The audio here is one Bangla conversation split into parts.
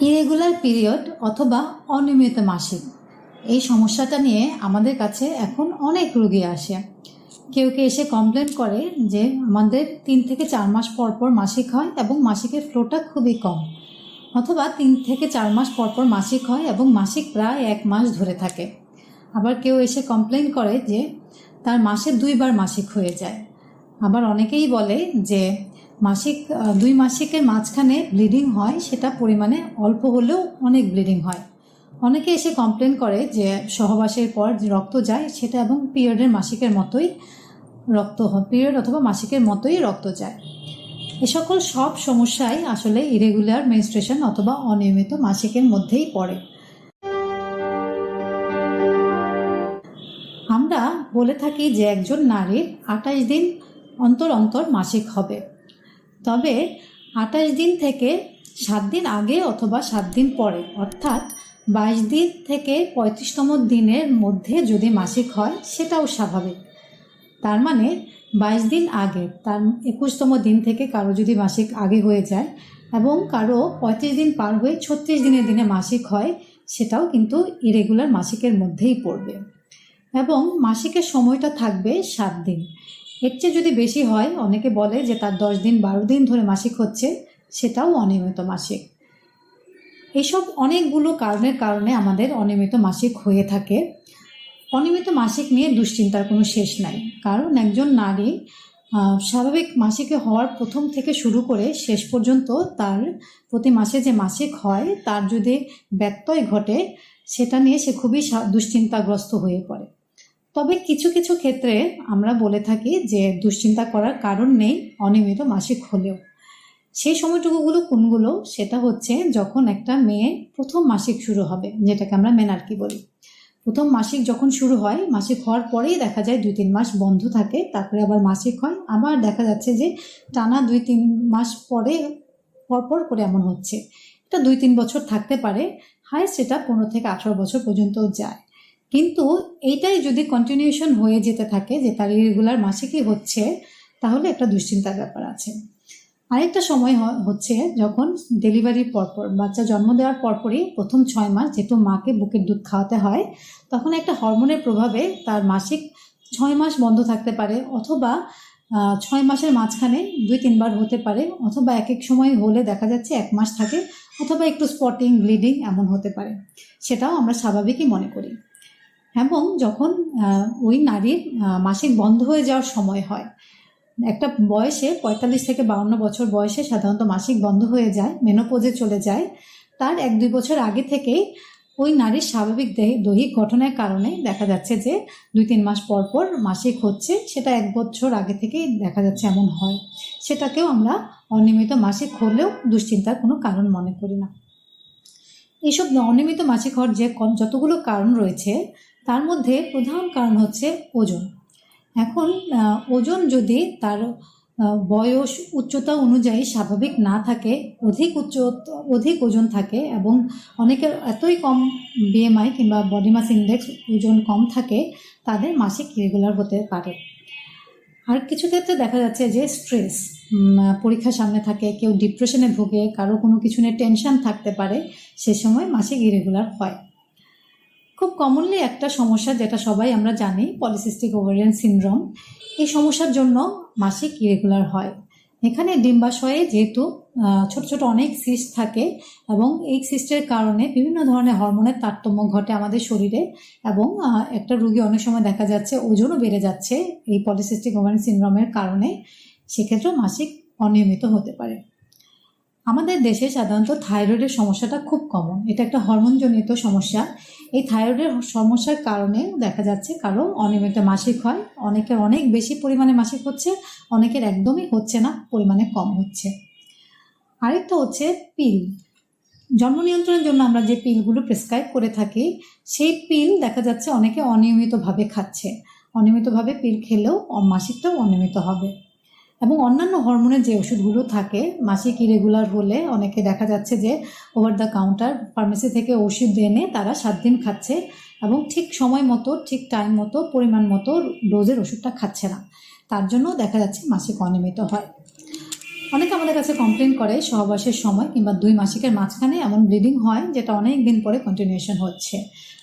ইরেগুলার পিরিয়ড অথবা অনিয়মিত মাসিক। এই সমস্যাটা নিয়ে আমাদের কাছে এখন অনেক রুগী আসে। কেউ কেউ এসে কমপ্লেন করে যে আমাদের তিন থেকে চার মাস পর পর মাসিক হয় এবং মাসিকের ফ্লোটা খুবই কম। অথবা তিন থেকে চার মাস পর পর মাসিক হয় এবং মাসিক প্রায় এক মাস ধরে থাকে। আবার কেউ এসে কমপ্লেন করে যে তার মাসে দুইবার মাসিক হয়ে যায়। আবার অনেকেই বলে যে মাসিক দুই মাসিকের মাঝখানে ব্লিডিং হয়, সেটা পরিমাণে অল্প হলেও অনেক ব্লিডিং হয়। অনেকে এসে কমপ্লেন করে যে সহবাসের পর যে রক্ত যায়, সেটা এবং পিরিয়ডের মাসিকের মতোই রক্ত পিরিয়ড অথবা মাসিকের মতোই রক্ত যায়। এ সকল সব সমস্যাই আসলে ইরেগুলার মেনস্ট্রেশন অথবা অনিয়মিত মাসিকের মধ্যেই পড়ে। আমরা বলে থাকি যে একজন নারীর আঠাশ দিন অন্তর অন্তর মাসিক হবে। তবে আঠাশ দিন থেকে সাত দিন আগে অথবা সাত দিন পরে, অর্থাৎ বাইশ দিন থেকে পঁয়ত্রিশতম দিনের মধ্যে যদি মাসিক হয়, সেটাও স্বাভাবিক। তার মানে বাইশ দিন আগে, তার একুশতম দিন থেকে কারও যদি মাসিক আগে হয়ে যায় এবং কারও পঁয়ত্রিশ দিন পার হয়ে ছত্রিশ দিনের দিনে মাসিক হয়, সেটাও কিন্তু ইরেগুলার মাসিকের মধ্যেই পড়বে। এবং মাসিকের সময়টা থাকবে সাত দিন। এর চেয়ে যদি বেশি হয়, অনেকে বলে যে তার দশ দিন বারো দিন ধরে মাসিক হচ্ছে, সেটাও অনিয়মিত মাসিক। এইসব অনেকগুলো কারণের কারণে আমাদের অনিয়মিত মাসিক হয়ে থাকে। অনিয়মিত মাসিক নিয়ে দুশ্চিন্তার কোনো শেষ নাই। কারণ একজন নারী স্বাভাবিক মাসিকে হওয়ার প্রথম থেকে শুরু করে শেষ পর্যন্ত তার প্রতি মাসে যে মাসিক হয়, তার যদি ব্যত্যয় ঘটে, সেটা নিয়ে সে খুবই দুশ্চিন্তাগ্রস্ত হয়ে পড়ে। তবে কিছু কিছু ক্ষেত্রে আমরা বলে থাকি যে দুশ্চিন্তা করার কারণ নেই অনিয়মিত মাসিক হলেও। সেই সময়টুকুগুলো কোনগুলো? সেটা হচ্ছে যখন একটা মেয়ে প্রথম মাসিক শুরু হবে, যেটাকে আমরা মেনার্কি বলি। প্রথম মাসিক যখন শুরু হয়, মাসিক হওয়ার পরেই দেখা যায় দুই তিন মাস বন্ধ থাকে, তারপরে আবার মাসিক হয়। আবার দেখা যাচ্ছে যে টানা দুই তিন মাস পরে, পরপর করে এমন হচ্ছে। এটা দুই তিন বছর থাকতে পারে, হায় সেটা পনেরো থেকে আঠারো বছর পর্যন্ত যায়। কিন্তু এইটাই যদি কন্টিনিউশন হয়ে যেতে থাকে যে তার রেগুলার মাসিকই হচ্ছে, তাহলে একটা দুশ্চিন্তার ব্যাপার আছে। আরেকটা সময় হচ্ছে যখন ডেলিভারির পরপর, বাচ্চা জন্ম দেওয়ার পরপরই প্রথম ছয় মাস যেহেতু মাকে বুকের দুধ খাওয়াতে হয়, তখন একটা হরমোনের প্রভাবে তার মাসিক ছয় মাস বন্ধ থাকতে পারে অথবা ছয় মাসের মাঝখানে দুই তিনবার হতে পারে অথবা এক এক সময় হলে দেখা যাচ্ছে এক মাস থাকে অথবা একটু স্পটিং ব্লিডিং এমন হতে পারে। সেটাও আমরা স্বাভাবিকই মনে করি। এবং যখন ওই নারীর মাসিক বন্ধ হয়ে যাওয়ার সময় হয়, একটা বয়সে, পঁয়তাল্লিশ থেকে বাউন্ন বছর বয়সে সাধারণত মাসিক বন্ধ হয়ে যায়, মেনোপোজে চলে যায়, তার এক দুই বছর আগে থেকেই ওই নারীর স্বাভাবিক দেহ- দৈহিক গঠনের কারণে দেখা যাচ্ছে যে দুই তিন মাস পর পর মাসিক হচ্ছে, সেটা এক বছর আগে থেকেই দেখা যাচ্ছে এমন হয়। সেটাকেও আমরা অনিয়মিত মাসিক হলেও দুশ্চিন্তার কোনো কারণ মনে করি না। এইসব অনিয়মিত মাসিক হওয়ার যে যতগুলো কারণ রয়েছে তার মধ্যে প্রধান কারণ হচ্ছে ওজন। এখন ওজন যদি তার বয়স উচ্চতা অনুযায়ী স্বাভাবিক না থাকে, অধিক উচ্চ, অধিক ওজন থাকে এবং অনেকের এতই কম বিএমআই কিংবা বডি মাস ইন্ডেক্স ওজন কম থাকে, তাদের মাসিক ইরেগুলার হতে পারে। আর কিছু ক্ষেত্রে দেখা যাচ্ছে যে স্ট্রেস পরীক্ষা সামনে থাকে, কেউ ডিপ্রেশনে ভোগে, কারও কোনো কিছু নিয়ে টেনশন থাকতে পারে, সে সময় মাসিক ইরেগুলার হয়। খুব কমনলি একটা সমস্যা যেটা সবাই আমরা জানি পলিসিস্টিক ওভারিয়ান সিনড্রোম এই সমস্যার জন্য মাসিক ইরেগুলার হয়। এখানে ডিম্বাশয়ে যেহেতু ছোট ছোট অনেক সিস্ট থাকে এবং এই সিস্টের কারণে বিভিন্ন ধরনের হরমোনের তারতম্য ঘটে আমাদের শরীরে এবং একটা রুগী অনেক সময় দেখা যাচ্ছে ওজনও বেড়ে যাচ্ছে এই পলিসিস্টিক ওভারিয়ান সিনড্রোমের কারণে। সেক্ষেত্রেও মাসিক অনিয়মিত হতে পারে। আমাদের দেশে সাধারণত থাইরয়েডের সমস্যাটা খুব কমন এটা একটা হরমোনজনিত সমস্যা। এই থাইরয়েডের সমস্যার কারণে দেখা যাচ্ছে কারও অনিয়মিত মাসিক হয়, অনেকের অনেক বেশি পরিমাণে মাসিক হচ্ছে, অনেকের একদমই হচ্ছে না, পরিমাণে কম হচ্ছে। আরেকটা হচ্ছে পিল। জন্ম নিয়ন্ত্রণের জন্য আমরা যে পিলগুলো প্রেসক্রাইব করে থাকি, সেই পিল দেখা যাচ্ছে অনেকে অনিয়মিতভাবে খাচ্ছে। অনিয়মিতভাবে পিল খেলেও মাসিকটাও অনিয়মিত হবে। এবং অন্যান্য হরমোনের যে ওষুধগুলো থাকে, মাসিক ইরেগুলার হলে অনেকে দেখা যাচ্ছে যে ওভার দ্য কাউন্টার ফার্মেসি থেকে ওষুধ এনে তারা সাত দিন খাচ্ছে এবং ঠিক সময় মতো, ঠিক টাইম মতো, পরিমাণ মতো ডোজের ওষুধটা খাচ্ছে না। তার জন্য দেখা যাচ্ছে মাসিক অনিয়মিত হয়। অনেকে আমাদের কাছে কমপ্লেন করে সহবাসের সময় কিংবা দুই মাসিকের মাঝখানে এমন ব্লিডিং হয় যেটা অনেক দিন পরে কন্টিনিউশন হচ্ছে।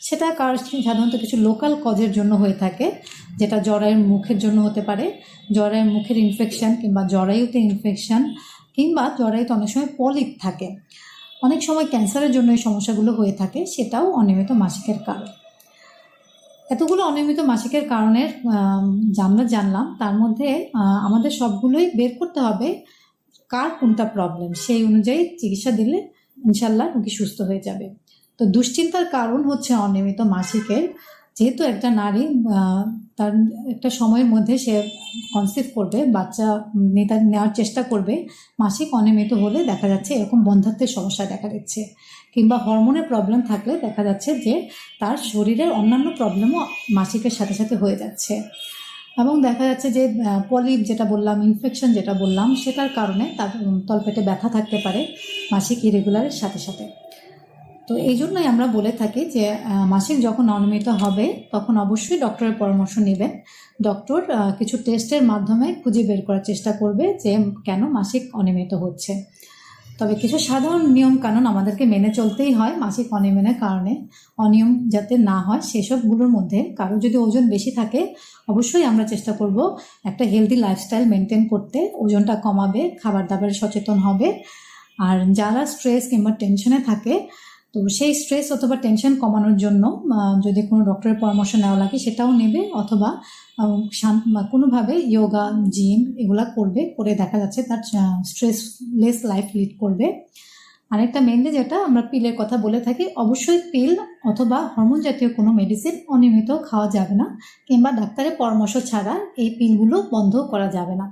সেটা কার সাধারণত কিছু লোকাল কজের জন্য হয়ে থাকে যেটা জরায়ের মুখের জন্য হতে পারে। জরায়ের মুখের ইনফেকশন কিংবা জরায়ুতে ইনফেকশান কিংবা জরায়ুতে অনেক সময় পলিপ থাকে। অনেক সময় ক্যান্সারের জন্য এই সমস্যাগুলো হয়ে থাকে সেটাও অনিয়মিত মাসিকের কারণ। এতগুলো অনিয়মিত মাসিকের কারণের আম, আমরা জানলাম তার মধ্যে আমাদের সবগুলোই বের করতে হবে কার কোনটা প্রবলেম সেই অনুযায়ী চিকিৎসা দিলে ইনশাল্লাহ রোগী সুস্থ হয়ে যাবে। তো দুশ্চিন্তার কারণ হচ্ছে অনিয়মিত মাসিকের যেহেতু একটা নারী তার একটা সময়ের মধ্যে সে কনসিভ করবে, বাচ্চা নেতা নেওয়ার চেষ্টা করবে, মাসিক অনিয়মিত হলে দেখা যাচ্ছে এরকম বন্ধাত্বের সমস্যা দেখা দিচ্ছে। কিংবা হরমোনের প্রবলেম থাকলে দেখা যাচ্ছে যে তার শরীরের অন্যান্য প্রবলেমও মাসিকের সাথে সাথে হয়ে যাচ্ছে। এবং দেখা যাচ্ছে যে পলিপ যেটা বললাম ইনফেকশন যেটা বললাম, সেটার কারণে তার তলপেটে ব্যথা থাকতে পারে মাসিক ইরেগুলারের সাথে সাথে। তো এই জন্যই আমরা বলে থাকি যে মাসিক যখন অনিয়মিত হবে, তখন অবশ্যই ডক্টরের পরামর্শ নেবেন। ডক্টর কিছু টেস্টের মাধ্যমে খুঁজে বের করার চেষ্টা করবে যে কেন মাসিক অনিয়মিত হচ্ছে। তবে কিছু সাধারণ নিয়ম কানুন আমাদেরকে মেনে চলতেই হয় মাসিক অনিয়মের কারণে। অনিয়ম যাতে না হয়, সেসবগুলোর মধ্যে কারও যদি ওজন বেশি থাকে, অবশ্যই আমরা চেষ্টা করব একটা হেলদি লাইফস্টাইল মেনটেন করতে। ওজনটা কমাবে খাবার দাবারে সচেতন হবে। আর যারা স্ট্রেস কিংবা টেনশনে থাকে তো সেই স্ট্রেস অথবা টেনশন কমানোর জন্য যদি কোনো ডক্টরের পরামর্শ নেওয়া লাগে, সেটাও নেবে অথবা কোনোভাবে যোগা জিম এগুলা করবে, করে দেখা যাচ্ছে তার স্ট্রেসলেস লাইফ লিড করবে। আরেকটা মেনলি যেটা আমরা পিলের কথা বলে থাকি, অবশ্যই পিল অথবা হরমোন জাতীয় কোনো মেডিসিন অনিয়মিত খাওয়া যাবে না কিংবা ডাক্তারের পরামর্শ ছাড়া এই পিলগুলো বন্ধ করা যাবে না।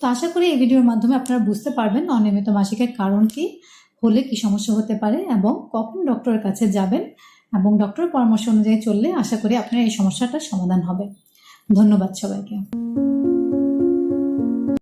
তো আশা করি এই ভিডিওর মাধ্যমে আপনারা বুঝতে পারবেন অনিয়মিত মাসিকের কারণ কি। হলে কি সমস্যা হতে পারে এবং কখন ডক্টরের কাছে যাবেন এবং ডক্টরের পরামর্শ অনুযায়ী চললে আশা করি আপনার এই সমস্যাটার সমাধান হবে। ধন্যবাদ সবাইকে।